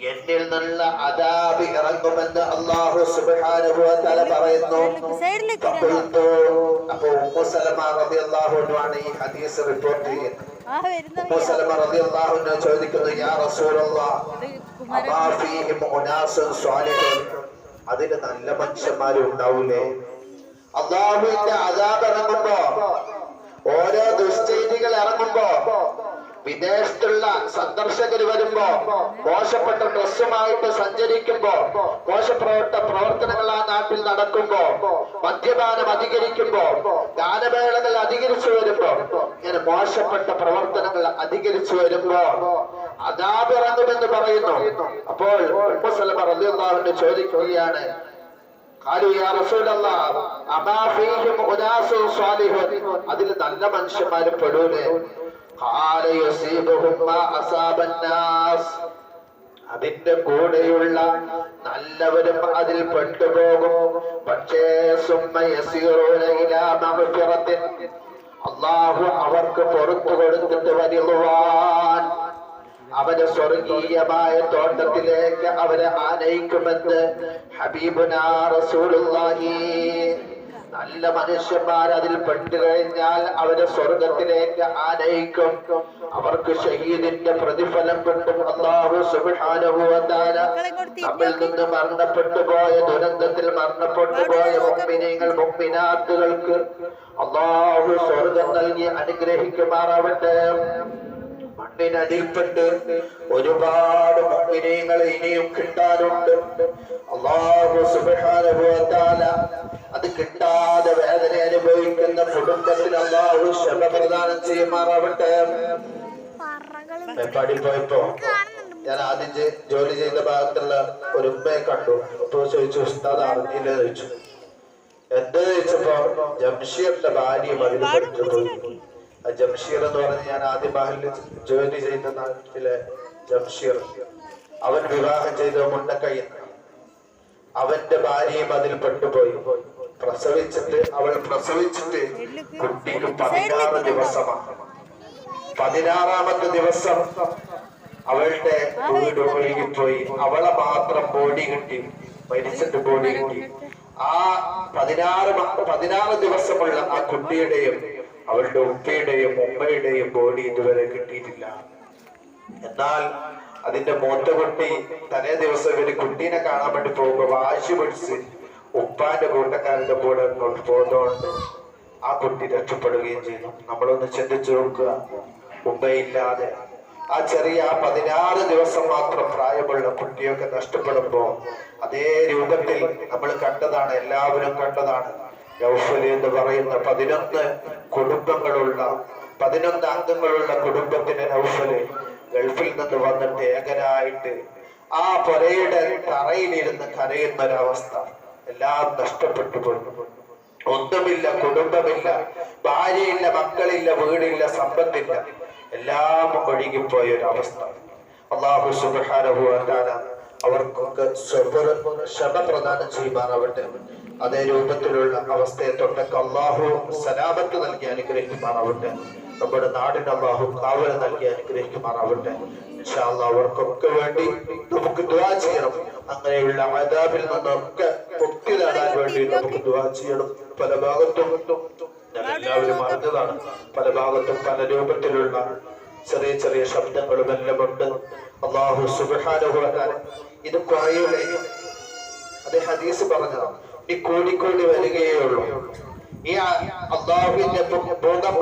എന്നിൽ നിന്നുള്ള അദാബ് ഇറങ്ങുമെന്ന് അള്ളാഹു സുബ്ഹാനഹു വ തആല പറയുന്നു. അപ്പൊ ഉമ്മു സലമ റളിയല്ലാഹു അൻഹാണ് ഈ ഹദീസ് റിപ്പോർട്ട് ചെയ്യുന്നത്. ആ വരുന്ന ഉമ്മു സലമ റളിയല്ലാഹു അൻഹ ചോദിക്കുന്നു യാ റസൂലല്ലാഹ് കുമാരൻ അമാ ഫീഹിം ഉനാസുൻ സ്വാലിഹൂൻ? അതിന് നല്ല മനുഷ്യന്മാരും ഉണ്ടാവൂലേ അള്ളാഹുവിന്റെ അതാബ് ഇറങ്ങുമ്പോ വിദേശത്തുള്ള സന്ദർശകർ വരുമ്പോ മോശപ്പെട്ട ഡ്രസ്സുമായിട്ട് സഞ്ചരിക്കുമ്പോ മോശപ്പെട്ട പ്രവർത്തനങ്ങൾ ആ നാട്ടിൽ നടക്കുമ്പോ മദ്യപാനം അധികരിക്കുമ്പോ ദാനവേളകൾ അധികരിച്ചു വരുമ്പോ ഇങ്ങനെ മോശപ്പെട്ട പ്രവർത്തനങ്ങൾ അധികരിച്ചു വരുമ്പോ അതാപിറങ്ങുമെന്ന് പറയുന്നു. അപ്പോൾ റബിയുള്ളാഹുവിന്റെ ചോദിക്കുകയാണ് അതിൽ നല്ല മനുഷ്യന്മാരും പെടൂലേ? അതിന്റെ കൂടെയുള്ള നല്ലവരും അതിൽ പെട്ടുപോകും. പക്ഷേ അള്ളാഹു അവർക്ക് പൊറുത്തു കൊടുത്തിട്ട് വരുവാൻ അവരെ സ്വർഗീയമായ തോട്ടത്തിലേക്ക് അവരെ ആനയിക്കുമെന്ന് ഹബീബുനാ റസൂലുള്ളാഹി. നല്ല മനുഷ്യന്മാർ അതിൽ പെട്ടു കഴിഞ്ഞാൽ അവരെ സ്വർഗത്തിലേക്ക് ആനയിക്കും. അവർക്ക് ഷഹീദിന്റെ പ്രതിഫലം കിട്ടും. അള്ളാഹു തആല നമ്മിൽ നിന്ന് മരണപ്പെട്ടു പോയ ദുരന്തത്തിൽ മരണപ്പെട്ടു പോയ മുഅ്മിനീങ്ങൾ മുഅ്മിനാത്തുകൾക്ക് അള്ളാഹു സ്വർഗം നൽകി അനുഗ്രഹിക്കുമാറാവട്ടെ. മണ്ണിനടിപ്പെട്ട് ഒരുപാട് മുഅ്മിനീങ്ങൾ ഇനിയും കിട്ടാനുണ്ട് അള്ളാഹു സുബ്ഹാനഹു വ തആല അത് കിട്ടാതെ വേദന അനുഭവിക്കുന്ന കുടുംബത്തിന് അള്ളാഹു ക്ഷമ പ്രദാനം ചെയ്യുമാറാവട്ടെ. പോയപ്പോ ഞാൻ ആദ്യം ജോലി ചെയ്ത ഭാഗത്തുള്ള ഒരു ഉമ്മയെ കണ്ടു. അപ്പോ ചോദിച്ചു ഉസ്താദ് അറിഞ്ഞില്ല? ചോദിച്ചു. എന്താ ചോദിച്ചപ്പോ ജംഷിയുടെ ഭാര്യ അതിൽ പെട്ടുപോയി ആ ജംഷീർ എന്ന് പറഞ്ഞ് ഞാൻ ആദ്യ ബാഹിൽ ജോലി ചെയ്ത നാട്ടിലെ ജംഷീർ. അവൻ വിവാഹം ചെയ്ത മുണ്ടക്കൈ അവന്റെ ഭാര്യയും അതിൽ പെട്ടുപോയി. പ്രസവിച്ചിട്ട് അവൾ പ്രസവിച്ചിട്ട് കുട്ടിക്ക് പതിനാറ് ദിവസമാണ്. പതിനാറാമത്തെ ദിവസം അവളുടെ വീട് ഒഴുകിപ്പോയി. അവളെ മാത്രം ബോഡി കിട്ടി മരിച്ചിട്ട് ബോഡി കിട്ടി. ആ പതിനാറ് പതിനാറ് ദിവസമുള്ള ആ കുട്ടിയുടെയും അവളുടെ ഉപ്പയുടെയും ഉമ്മയുടെയും ബോഡി ഇതുവരെ കിട്ടിയിട്ടില്ല. എന്നാൽ അതിന്റെ മൂത്ത കുട്ടി തലേ ദിവസം ഇവർ കുട്ടീനെ കാണാൻ വേണ്ടി പോകുമ്പോ വാശി പിടിച്ച് ഉപ്പാന്റെ കൂട്ടക്കാരന്റെ കൂടെ അങ്ങോട്ട് പോകുന്നതുകൊണ്ട് ആ കുട്ടി രക്ഷപ്പെടുകയും ചെയ്തു. നമ്മളൊന്ന് ചിന്തിച്ചു നോക്കുക. ഉമ്മയില്ലാതെ ആ ചെറിയ ആ പതിനാറ് ദിവസം മാത്രം പ്രായമുള്ള കുട്ടിയൊക്കെ നഷ്ടപ്പെടുമ്പോ അതേ രൂപത്തിൽ നമ്മൾ കണ്ടതാണ് എല്ലാവരും കണ്ടതാണ്. എന്ന് പറയുന്ന പതിനൊന്ന് കുടുംബങ്ങളുള്ള പതിനൊന്ന് അംഗങ്ങളുള്ള കുടുംബത്തിന് നൗഫൽ ഗൾഫിൽ നിന്ന് വന്നിട്ട് ഏകനായിട്ട് ആ പൊരയുടെ തറയിലിരുന്ന് കരയുന്ന ഒരവസ്ഥ എല്ലാം നഷ്ടപ്പെട്ടു പോയി. ഒന്നുമില്ല കുടുംബമില്ല ഭാര്യയില്ല മക്കളില്ല വീടില്ല സമ്പത്തില്ല എല്ലാം ഒഴുകിപ്പോയ ഒരു അവസ്ഥ അള്ളാഹു സുബ്ഹാനഹു വ തആല അവർക്കൊക്കെ സ്വബർ ക്ഷമ പ്രദാനം ചെയ്യുമാറാവട്ടെ. അതേ രൂപത്തിലുള്ള അവസ്ഥയെ തൊട്ടൊക്കെ അള്ളാഹു സലാമത്ത് നൽകി അനുഗ്രഹിക്കുമാറാവട്ടെ. നമ്മുടെ നാടിന് അള്ളാഹു കാവൽ നൽകി അനുഗ്രഹിക്കുമാറാവട്ടെ. അവർക്കൊക്കെ വേണ്ടി നമുക്ക് ദുവാ ചെയ്യണം. അങ്ങനെയുള്ള അതാബിൽ നിന്നൊക്കെ മുക്തി നേടാൻ വേണ്ടി നമുക്ക് ദുവാ ചെയ്യണം. പല ഭാഗത്തും എല്ലാവരും അറിഞ്ഞതാണ്. പല ഭാഗത്തും പല രൂപത്തിലുള്ള ചെറിയ ചെറിയ ശബ്ദങ്ങളും എല്ലാം ഉണ്ട്. അള്ളാഹു തആല ഇത് കുറയൂലേ അത് ഹദീസ് പറഞ്ഞതാണ് ഈ കൂടിക്കൂടി വരികയേ ഉള്ളൂ. ഈ അള്ളാഹുവിന്റെ ഭൂതം